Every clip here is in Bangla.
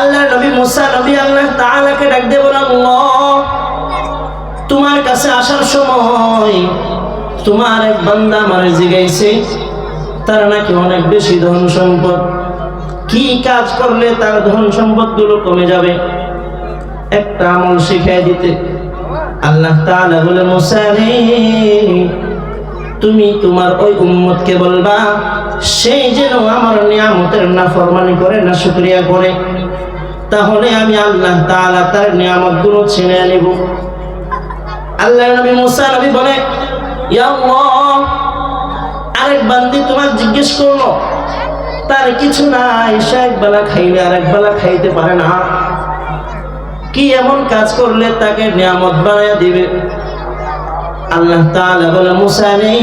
আল্লাহ নবী মুসা নবী আল্লাহ তাআলাকে ডাক দেব আল্লাহ, তোমার কাছে আসার সময় তোমার এক বান্দা আমার জিগাইছে। তার নাকি অনেক বেশি ধন সম্পদ। কি কাজ করলে তার ধন সম্পদগুলো কমে যাবে? একটা আমল শিখাই দিতে। আল্লাহ তাআলা বলে, মুসা রে, তুমি তোমার ওই উম্মতকে বলবা সেই যেন আমার নিয়ামতের না ফরমানি করে না, শুক্রিয়া করে। তাহলে আমি আল্লাহ তাআলা তার নিয়ামতগুলো ছিনে নেব আল্লাহ নবী মুসা নবী বলে, ইয়া আল্লাহ, আরেক বান্দি তোমার জিজ্ঞেস করল, তার কিছু নাই, সে এক বেলা খাইলে আরেক বেলা খাইতে পারে না। কি এমন কাজ করলে তাকে নিয়ামত বানাইয়া দিবে? আল্লাহ তাআলা বলে, মুসা নেই,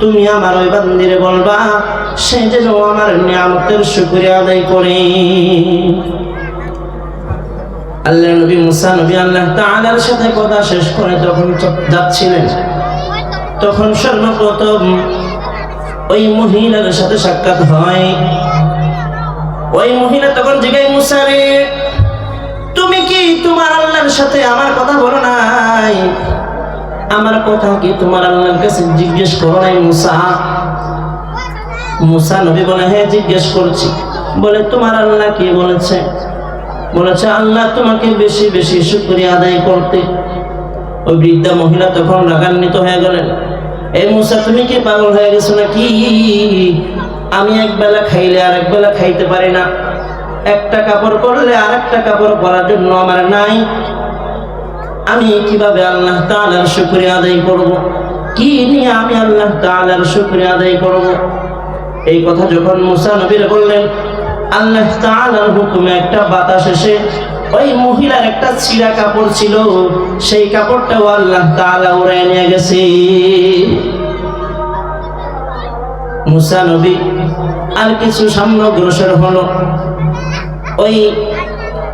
তুমি আমার ওই বান্দিরে বলবা আমার নিয়ামতের আদায় আল্লাহ নবী মুসা, নবী আল্লাহ সাথে কথা শেষ করে যাচ্ছিলেন, তখন সর্বপ্রথম ওই মহিলার সাথে সাক্ষাৎ হয়। ওই মহিলা তখন জিগাই মুসা রে, তুমি কি তোমার আল্লাহর সাথে আমার কথা বলো নাই? আমার কথা কি তোমার আল্লাহর কাছে জিজ্ঞেস করো নাই, মুসা? মুসা নবী বলে হ্যাঁ জিজ্ঞেস করছি। বলে, তোমার আল্লাহ কি বলেছে? বলেছে, আল্লাহ তোমাকে বেশি বেশি শুক্রিয়া আদায় করতে। ওই বৃদ্ধা মহিলা তখন রাগান্বিত হয়ে গেলেন এই মুসা, তুমি কি পাগল হয়ে গেছো নাকি? আমি এক বেলা খাইলে আর এক বেলা খাইতে পারি না। একটা কাপড় পরলে আর একটা কাপড় পরার জন্য আমার নাই। আমি কীভাবে আল্লাহ তাআলার শুকরিয়া আদায় করব? কি নিয়ে আমি আল্লাহ তাআলার শুকরিয়া আদায় করব? এই কথা যখন মুসা নবীর বললেন, আল্লাহ তাআলার হুকুমে একটা বাতাস এসে ওই মহিলার একটা ছিঁড়া কাপড় ছিল, সেই কাপড়টাও আল্লাহ তাআলা উড়ায় নিয়ে গেছে। মুসা নবী আর কিছু সামনে অগ্রসর হলো। ওই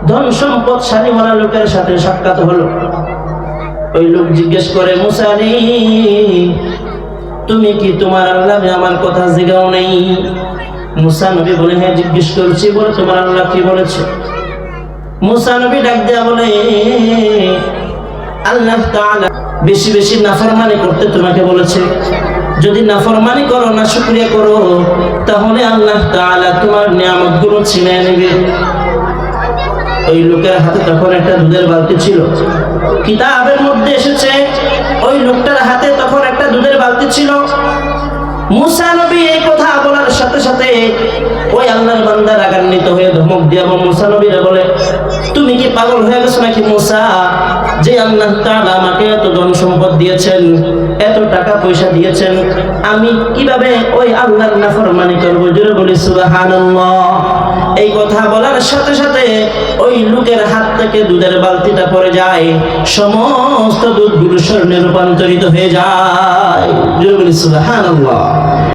ধন সম্পদ শাড়িওয়ালা লোকের সাথে সাক্ষাৎ হলো। ওই লোক জিজ্ঞেস করে মুসারি তুমি কি তোমার আল্লাহ আমার কথা জিগাও নেই? মুসা নবী বলে হ্যাঁ জিজ্ঞেস করছি, বলে, তোমার আল্লাহ কি বলেছে? মুসা নবী ডাক দেয়া বলে, আল্লাহ বেশি বেশি নাফরমানি করতে তোমাকে বলেছে। যদি নাফরমানি করো, না শুকরিয়া করো, তাহলে আল্লাহ তাআলা তোমার নিয়ামতগুলো ছিনিয়ে নেবে। ওই লোকের হাতে তখন একটা দুধের বালতি ছিল। কিতাবের মধ্যে এসেছে ওই লোকটার হাতে তখন একটা দুধের বালতি ছিল। মুসা নবী এই কথা বলার সাথে সাথে ওই হয়ে ধমক বলে, তুমি কি পাগল হয়ে গেছো নাকি মুসা? যে আল্লাহ তাআলা আমাকে এত ধন সম্পদ দিয়েছেন, এত টাকা পয়সা দিয়েছেন, আমি কীভাবে ওই আল্লাহর নাফরমানি করব? জোরে বলি, সুবহানাল্লাহ। এই কথা বলার সাথে সাথে ওই লোকের হাত থেকে দুধের বালতিটা পড়ে যায়, সমস্ত দুধগুলো স্বর্ণে রূপান্তরিত হয়ে যায়। জোরে বলি, সুবহানাল্লাহ।